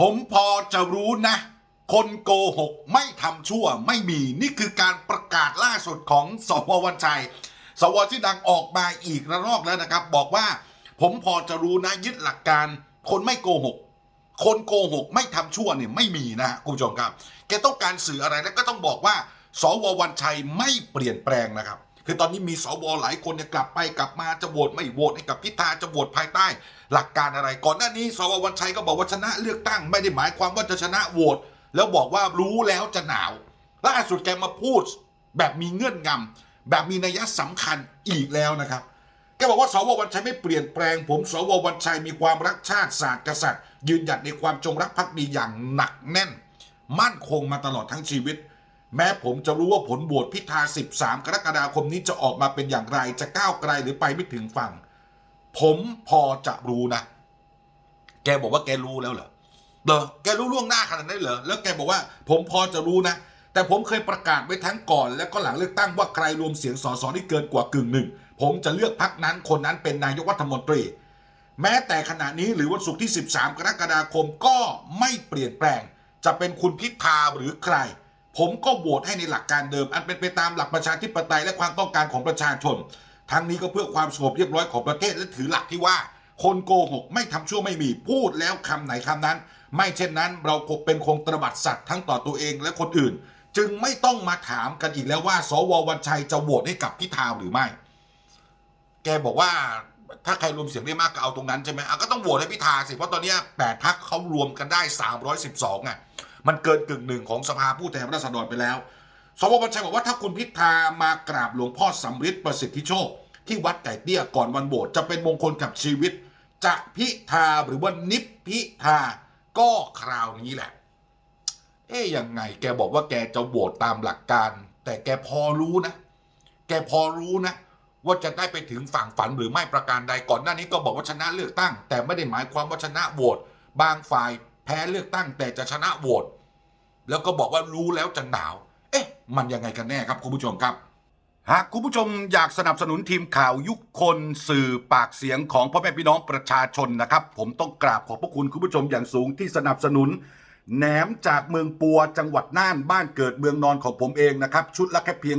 ผมพอจะรู้นะ คนโกหกไม่ทำชั่วไม่มีนี่คือการประกาศล่าสุดของสววันชัย สวที่ดังออกมาอีกระลอกแล้วนะครับ บอกว่า ผมพอจะรู้นะยึดหลักการ คนไม่โกหก คนโกหกไม่ทำชั่วเนี่ยไม่มีนะคุณผู้ชมครับ แกต้องการสื่ออะไรแล้วก็ต้องบอกว่า สววันชัยไม่เปลี่ยนแปลงนะครับ คือตอนนี้มีสวหลายคนเนี่ยกลับไปกลับมาจะโหวตไม่โหวตให้กับพิธาจะโหวตภายใต้ หลักการอะไร ก่อนหน้านี้สววันชัยก็บอกว่าชนะเลือกตั้งไม่ได้หมายความว่าจะชนะโหวตแล้วบอกว่ารู้แล้วจะหนาวล่าสุดแกมาพูดแบบมีเงื่อนงำแบบมีนัยสำคัญอีกแล้วนะครับแกบอกว่าสววันชัยไม่เปลี่ยนแปลง ผมสววันชัยมีความรักชาติศาสตร์กษัตริย์ ยืนหยัดในความจงรักภักดีอย่างหนักแน่น มั่นคงมาตลอดทั้งชีวิต แม้ผมจะรู้ว่าผลโหวตพิธา 13 กรกฎาคมนี้จะออกมาเป็นอย่างไร จะก้าวไกลหรือไปไม่ถึงฝั่ง ผมพอจะรู้นะ แกบอกว่าแกรู้แล้วเหรอเหรอแกรู้ล่วงหน้าขนาดนั้นเหรอ แล้วแกบอกว่า ผมพอจะรู้นะ แต่ผมเคยประกาศไว้ทั้งก่อน และก็หลังเลือกตั้งว่าใครรวมเสียงสสที่เกินกว่ากึ่งหนึ่ง ผมจะเลือกพักนั้นคนนั้นเป็นนายกรัฐมนตรี แม้แต่ขณะนี้หรือวันศุกร์ที่ 13 กรกฎาคมก็ไม่เปลี่ยนแปลง จะเป็นคุณพิธาหรือใคร ผมก็โหวตให้ในหลักการเดิม อันเป็นไปตามหลักประชาธิปไตยและความต้องการของประชาชน ทั้งนี้ก็เพื่อความสงบเรียบร้อยของประเทศและถือหลักที่ว่า คนโกหกไม่ทำชั่วไม่มีพูดแล้วคำไหนคำนั้น ไม่เช่นนั้นเราคงเป็นคงตระบัดสัตว์ทั้งต่อตัวเองและคนอื่น จึงไม่ต้องมาถามกันอีกแล้วว่า สววันชัยจะโหวตให้กับพิธาหรือไม่ แกบอกว่าถ้าใครรวมเสียงได้มากก็เอาตรงนั้นใช่ไหมอะก็ต้องโหวตให้พิธาสิเพราะตอนนี้แปดพักเขารวมกันได้ 312อะ มันเกินกึ่งหนึ่งของสภาผู้แทนราษฎรไปแล้ว สวบัญชัยบอกว่าถ้าคุณพิธามากราบหลวงพ่อสำริดประสิทธิโชค ที่วัดไก่เตี้ยก่อนวันโบสถ์จะเป็นมงคลกับชีวิต จะพิธาหรือว่านิพพิธาก็คราวนี้แหละ เอ๊ยยังไง แกบอกว่าแกจะโหวตตามหลักการ แต่แกพอรู้นะ แกพอรู้นะว่าจะได้ไปถึงฝั่งฝันหรือไม่ประการใดก่อนหน้านี้ก็บอกว่าชนะเลือกตั้ง แต่ไม่ได้หมายความว่าชนะโหวตบางฝ่าย พ้เลือกตั้งแต่จะชนะโหวตแล้วก็บอกว่ารู้แล้วจะหนาว เอ๊ะ มันยังไงกันแน่ครับคุณผู้ชมครับ หากคุณผู้ชมอยากสนับสนุนทีมข่าวยุคคนสื่อปากเสียงของพ่อแม่พี่น้องประชาชนนะครับ ผมต้องกราบขอบพระคุณคุณผู้ชมอย่างสูงที่สนับสนุนแหนมจากเมืองปัวจังหวัดน่านบ้านเกิดเมืองนอนของผมเองนะครับ ชุดละแค่เพียง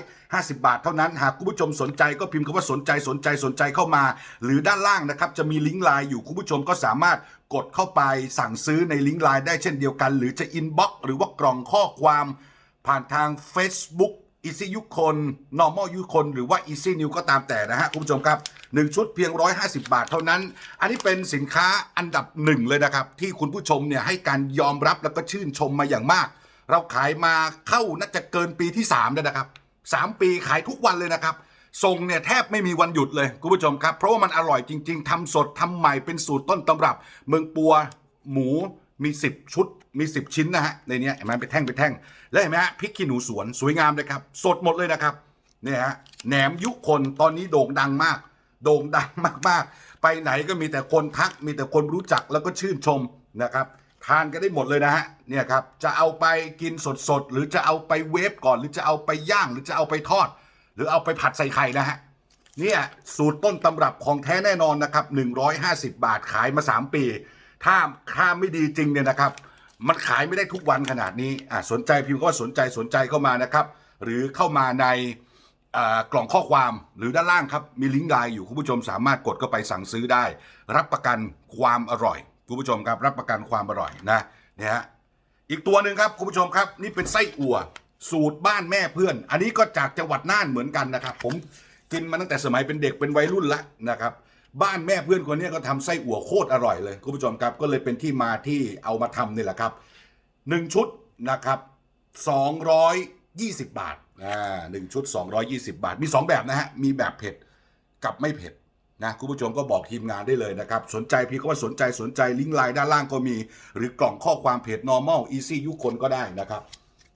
150 บาทเท่านั้น หากคุณผู้ชมสนใจก็พิมพ์คำว่าสนใจสนใจสนใจเข้ามา หรือด้านล่างนะครับจะมีลิงก์ไลน์อยู่คุณผู้ชมก็สามารถ กดเข้าไปสั่งซื้อในลิงก์ไลน์ได้เช่นเดียวกัน หรือจะอินบ็อกหรือว่ากล่องข้อความ ผ่านทาง Facebook อีซี่ยุคคน normal ยุคคน หรือว่า easy new ก็ตามแต่นะฮะ คุณผู้ชมครับ 1 ชุดเพียง 150 บาทเท่านั้น อันนี้เป็นสินค้าอันดับหนึ่งเลยนะครับ ที่คุณผู้ชมเนี่ยให้การยอมรับแล้วก็ชื่นชมมาอย่างมาก เราขายมาเข้าน่าจะเกินปีที่ 3 แล้วนะครับ 3 ปีขายทุกวันเลยนะครับ ส่งเนี่ยแทบไม่มีวันหยุดเลยคุณผู้ชมครับ เพราะว่ามันอร่อยจริง ๆทำสดทำใหม่เป็นสูตรต้นตำรับ เมืองปัวหมูมี 10 ชุดมี 10 ชิ้นนะฮะในนี้เห็นไหมเป็นแท่งเป็นแท่งแล้วเห็นไหมฮะพริกขี้หนูสวนสวยงามเลยครับ สดหมดเลยนะครับเนี่ยฮะแหนมยุคนตอนนี้โด่งดังมาก โด่งดังมากๆ ไปไหนก็มีแต่คนทักมีแต่คนรู้จักแล้วก็ชื่นชมนะครับทานกันได้หมดเลยนะฮะเนี่ยครับจะเอาไปกินสดๆหรือจะเอาไปเวฟก่อน หรือจะเอาไปย่างหรือจะเอาไปทอด รือเอาไปผัดใส่ไข่นะฮะเนี่ยสูตรต้นตำรับของแท้แน่นอนนะครับ 150 บาทขายมา 3 ปี ถ้าถ้าไม่ดีจริงเนี่ยนะครับ มันขายไม่ได้ทุกวันขนาดนี้อะสนใจพิมพ์ก็สนใจสนใจเข้ามานะครับ หรือเข้ามาในกล่องข้อความหรือด้านล่างครับ มีลิงก์ไลน์อยู่คุณผู้ชมสามารถกดเข้าไปสั่งซื้อได้ รับประกันความอร่อยคุณผู้ชมครับรับประกันความอร่อยนะเนี่ยอีกตัวหนึ่งครับคุณผู้ชมครับ นี่เป็นไส้อั่ว สูตรบ้านแม่เพื่อน อันนี้ก็จากจังหวัดน่านเหมือนกันนะครับ ผมกินมาตั้งแต่สมัยเป็นเด็กเป็นวัยรุ่นละนะครับ บ้านแม่เพื่อนคนนี้ก็ทำไส้อั่วโคตรอร่อยเลยคุณผู้ชมครับก็เลยเป็นที่มาที่เอามาทำนี่แหละครับหนึ่งชุดนะครับ220บาทอ่าหนึ่งชุด220บาท มี2แบบนะฮะมีแบบเผ็ดกับไม่เผ็ดนะคุณผู้ชมก็บอกทีมงานได้เลยนะครับ สนใจพี่ก็ว่าสนใจสนใจลิงก์ไลน์ด้านล่างก็มี หรือกล่องข้อความเพจ normal easy ยุคคนก็ได้นะครับ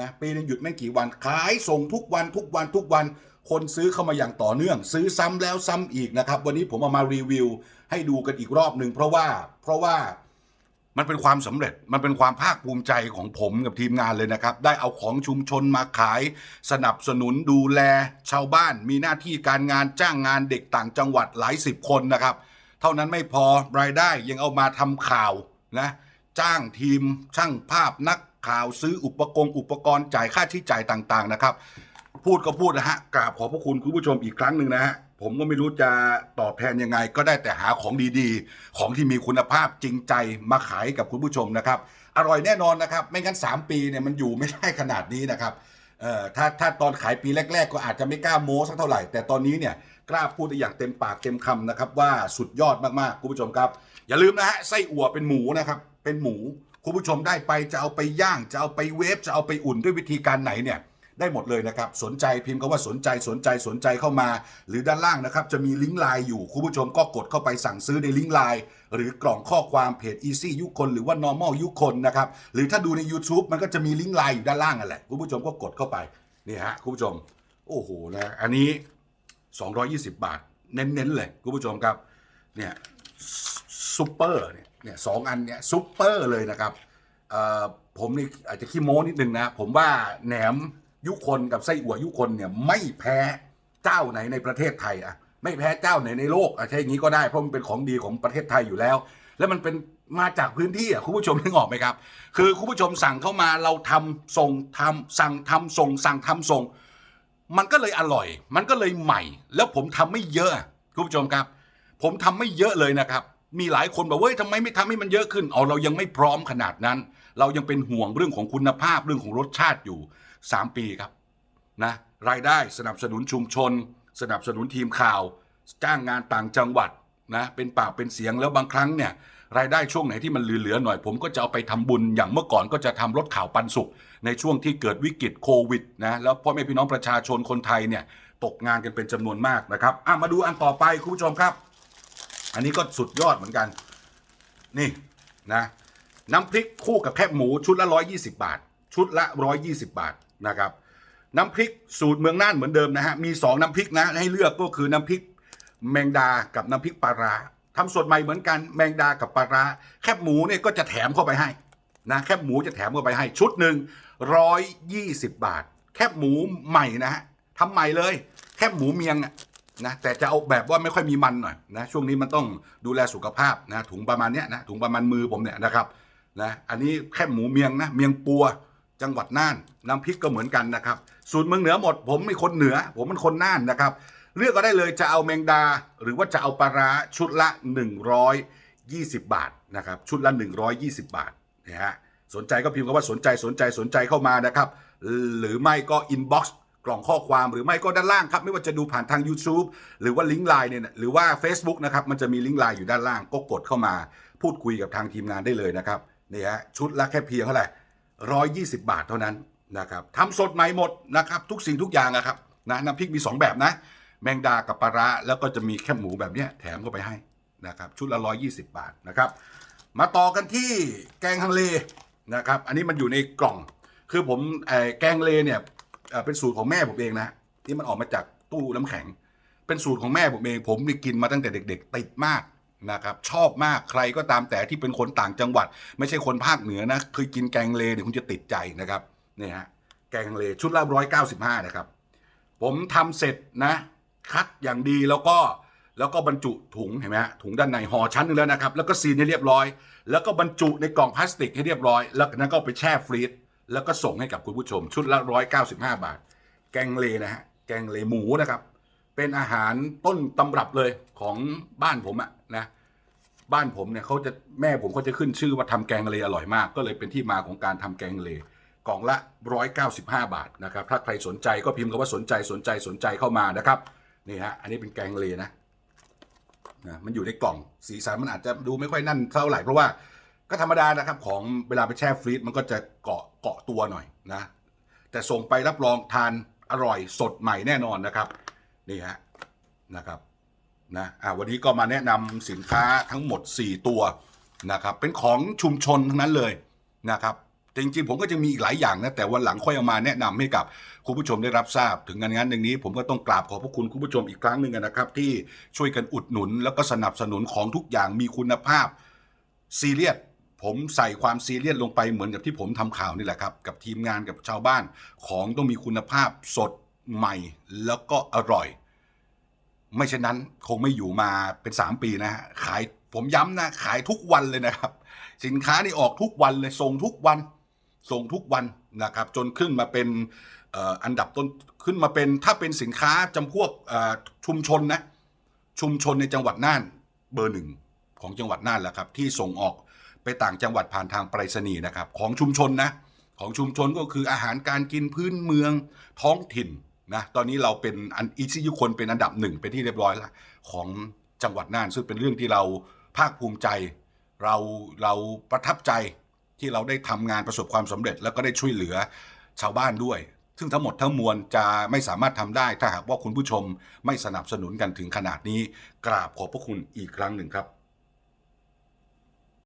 นะปีหนึ่งหยุดไม่กี่วันขายส่งทุกวันทุกวันทุกวัน คนซื้อเข้ามาอย่างต่อเนื่อง ซื้อซ้ำแล้วซ้ำอีกนะครับ วันนี้ผมเอามารีวิว ให้ดูกันอีกรอบหนึ่งเพราะว่าเพราะว่ามันเป็นความสำเร็จมันเป็นความภาคภูมิใจของผมกับทีมงานเลยนะครับ ได้เอาของชุมชนมาขาย สนับสนุนดูแลชาวบ้าน มีหน้าที่การงานจ้างงานเด็กต่างจังหวัดหลายสิบคนนะครับ เท่านั้นไม่พอรายได้ยังเอามาทำข่าวนะจ้างทีมช่างภาพนัก ข่าวซื้ออุปกรณ์อุปกรณ์จ่ายค่าใช้จ่ายต่างๆนะครับ พูดก็พูดนะฮะกราบขอบพระคุณคุณผู้ชมอีกครั้งหนึ่งนะฮะผมก็ไม่รู้จะตอบแทนยังไง ก็ได้แต่หาของดีๆ ของที่มีคุณภาพจริงใจมาขายกับคุณผู้ชมนะครับ อร่อยแน่นอนนะครับ ไม่งั้น 3 ปีเนี่ยมันอยู่ไม่ได้ขนาดนี้นะครับเอ่อถ้าถ้าตอนขายปีแรก ๆ ก็อาจจะไม่กล้าโม้สักเท่าไหร่ แต่ตอนนี้เนี่ยกล้าพูดได้อย่างเต็มปากเต็มคำนะครับ ว่าสุดยอดมากๆคุณผู้ชมครับ อย่าลืมนะฮะไส้อั่วเป็นหมูนะครับเป็นหมู คุณผู้ชมได้ไปจะเอาไปย่าง จะเอาไปเวฟจะเอาไปอุ่นด้วยวิธีการไหนเนี่ยได้หมดเลยนะครับ สนใจพิมพ์คำว่าสนใจสนใจสนใจเข้ามา หรือด้านล่างนะครับ จะมีลิงก์ไลน์อยู่ คุณผู้ชมก็กดเข้าไปสั่งซื้อในลิงก์ไลน์หรือกล่องข้อความเพจ Easy ยุคนหรือว่า normal ยุคนนะครับ หรือถ้าดูใน YouTube มันก็จะมีลิงก์ไลน์อยู่ด้านล่างนั่นแหละ คุณผู้ชมก็กดเข้าไป นี่ฮะ คุณผู้ชม โอ้โหนะอันนี้ 220 บาท เน้นๆเลย คุณผู้ชมครับเนี่ยซุปเปอร์เนี่ย เนี่ยสองอันเนี่ยซุปเปอร์เลยนะครับผมนี่อาจจะขี้โม้นิดนึงนะ ผมว่าแหนมยุคนกับไส้อั่วยุคนเนี่ยไม่แพ้เจ้าไหนในประเทศไทยอะไม่แพ้เจ้าไหนในโลกอะใช่อย่างนี้ก็ได้เพราะมันเป็นของดีของประเทศไทยอยู่แล้ว แล้วมันเป็นมาจากพื้นที่อะคุณผู้ชมนึกออกไหมครับ คือคุณผู้ชมสั่งเข้ามาเราทำส่งทำสั่งทำส่ง สั่งทำส่ง มันก็เลยอร่อย มันก็เลยใหม่ แล้วผมทำไม่เยอะอะคุณผู้ชมครับ ผมทำไม่เยอะเลยนะครับ มีหลายคนบอกเว้ยทำไมไม่ทำให้มันเยอะขึ้นเอาเรายังไม่พร้อมขนาดนั้น เรายังเป็นห่วงเรื่องของคุณภาพเรื่องของรสชาติอยู่ 3 ปีครับนะรายได้สนับสนุนชุมชน สนับสนุนทีมข่าว จ้างงานต่างจังหวัดนะเป็นปากเป็นเสียงแล้วบางครั้งเนี่ยรายได้ช่วงไหนที่มันเหลือๆหน่อย ผมก็จะเอาไปทำบุญอย่างเมื่อก่อนก็จะทำรถข่าวปันสุข ในช่วงที่เกิดวิกฤตโควิดนะแล้วพ่อแม่พี่น้องประชาชนคนไทยเนี่ยตกงานกันเป็นจำนวนมากนะครับอะมาดูอันต่อไปคุณผู้ชมครับ อันนี้ก็สุดยอดเหมือนกัน นี่นะน้ำพริกคู่กับแคบหมูชุดละ120 บาท ชุดละ 120 บาทนะครับ น้ำพริกสูตรเมืองน่านเหมือนเดิมนะฮะมี 2 น้ำพริกนะให้เลือกก็คือน้ำพริกแมงดากับน้ำพริกปลาร้าทำสดใหม่เหมือนกันแมงดากับปลาร้าแคบหมูเนี่ยก็จะแถมเข้าไปให้นะแคบหมูจะแถมเข้าไปให้ชุดหนึ่ง120 บาท แคบหมูใหม่นะฮะทำใหม่เลย แคบหมูเมียงอะ นะแต่จะเอาแบบว่าไม่ค่อยมีมันหน่อยนะช่วงนี้มันต้องดูแลสุขภาพนะถุงประมาณเนี้ยนะถุงประมาณมือผมเนี่ยนะครับนะอันนี้แค่หมูเมียงนะเมียงปัวจังหวัดน่านน้ำพริกก็เหมือนกันนะครับสูตรเมืองเหนือหมด ผมเป็นคนเหนือ ผมเป็นคนน่านนะครับ เลือกก็ได้เลยจะเอาแมงดา หรือว่าจะเอาปลาร้าชุดละ 120 บาทนะครับชุดละ 120 บาทนะฮะสนใจก็พิมพ์คำว่าสนใจสนใจสนใจเข้ามานะครับ หรือไม่ก็อินบ็อกซ์ กล่องข้อความหรือไม่ก็ด้านล่างครับ ไม่ว่าจะดูผ่านทาง YouTube หรือว่าลิงก์ไลน์เนี่ยหรือว่า Facebook นะครับมันจะมีลิงก์ไลน์อยู่ด้านล่างก็กดเข้ามาพูดคุยกับทางทีมงานได้เลยนะครับนี่ฮะชุดละแค่เพียงเท่าไหร่ร้อยยี่สิบบาทเท่านั้นนะครับทำสดใหม่หมดนะครับทุกสิ่งทุกอย่างนะครับนะน้ำพริกมี 2 แบบนะ แมงดากับปลาร้าแล้วก็จะมีแค่หมูแบบเนี้ยแถมเข้าไปให้นะครับชุดละ120บบาทนะครับมาต่อกันที่แกงฮังเลนะครับอันนี้มันอยู่ในกล่อง คือผมแกงเลเนี่ย เป็นสูตรของแม่ผมเองนะที่มันออกมาจากตู้น้ำแข็ง เป็นสูตรของแม่ผมเอง ผมนี่กินมาตั้งแต่เด็ก ๆ ติดมากนะครับชอบมากใครก็ตามแต่ที่เป็นคนต่างจังหวัด ไม่ใช่คนภาคเหนือนะเคยกินแกงเลเนี่ยคุณจะติดใจนะครับนี่ฮะแกงเลชุดละร้อยเก้าสิบห้านะครับ ผมทำเสร็จนะ คัดอย่างดีแล้วก็แล้วก็บรรจุถุงเห็นไหมฮะถุงด้านในห่อชั้นหนึงแล้วนะครับ แล้วก็ซีนให้เรียบร้อย แล้วก็บรรจุในกล่องพลาสติกให้เรียบร้อย แล้วนั้นก็ไปแช่ฟรีซ แล้วก็ส่งให้กับคุณผู้ชม ชุดละร้อยเก้าสิบห้าบาท แกงเลนะฮะ แกงเลหมูนะครับ เป็นอาหารต้นตำรับเลยของบ้านผมอะนะ บ้านผมเนี่ยเขาจะแม่ผมเขาจะขึ้นชื่อว่าทำแกงเลอร่อยมาก ก็เลยเป็นที่มาของการทำแกงเลกล่องละ 195 บาทนะครับ ถ้าใครสนใจก็พิมพ์คำว่าสนใจสนใจสนใจเข้ามานะครับ นี่ฮะ อันนี้เป็นแกงเลนะนะ มันอยู่ในกล่อง สีสันมันอาจจะดูไม่ค่อยนั่นเท่าไหร่เพราะว่า ก็ธรรมดานะครับของเวลาไปแช่ฟรีซมันก็จะเกาะเกาะตัวหน่อยนะ แต่ส่งไปรับรองทานอร่อยสดใหม่แน่นอนนะครับ นี่ฮะนะครับนะอ่าวันนี้ก็มาแนะนำสินค้าทั้งหมด 4 ตัวนะครับ เป็นของชุมชนทั้งนั้นเลยนะครับจริงๆผมก็จะมีอีกหลายอย่างนะแต่วันหลังค่อยเอามาแนะนำให้กับคุณผู้ชมได้รับทราบ ถึงงานงานหนึ่งนี้ ผมก็ต้องกราบขอบพระคุณคุณผู้ชมอีกครั้งหนึ่งนะครับ ที่ช่วยกันอุดหนุนแล้วก็สนับสนุนของทุกอย่างมีคุณภาพซีเรียส ผมใส่ความซีเรียสลงไปเหมือนกับที่ผมทำข่าวนี่แหละครับ กับทีมงานกับชาวบ้านของต้องมีคุณภาพสดใหม่แล้วก็อร่อย ไม่เช่นนั้นคงไม่อยู่มาเป็น 3 ปีนะฮะขายผมย้ำนะขายทุกวันเลยนะครับ สินค้านี่ออกทุกวันเลยส่งทุกวันส่งทุกวันนะครับจนขึ้นมาเป็นอ,อันดับต้นขึ้นมาเป็นถ้าเป็นสินค้าจำพวกชุมชนนะชุมชนในจังหวัดน่านเบอร์หนึ่งของจังหวัดน่านแหละครับที่ส่งออก ไปต่างจังหวัดผ่านทางไปรษณีย์นะครับ ของชุมชนนะ ของชุมชนก็คืออาหารการกินพื้นเมืองท้องถิ่นนะตอนนี้เราเป็นอันอีซิยุคนเป็นอันดับหนึ่งเป็นที่เรียบร้อยแล้วของจังหวัดน่านซึ่งเป็นเรื่องที่เราภาคภูมิใจ เราเราประทับใจที่เราได้ทำงานประสบความสำเร็จ แล้วก็ได้ช่วยเหลือชาวบ้านด้วย ซึ่งทั้งหมดทั้งมวลจะไม่สามารถทำได้ถ้าหากว่าคุณผู้ชมไม่สนับสนุนกันถึงขนาดนี้ กราบขอบพระคุณอีกครั้งหนึ่งครับ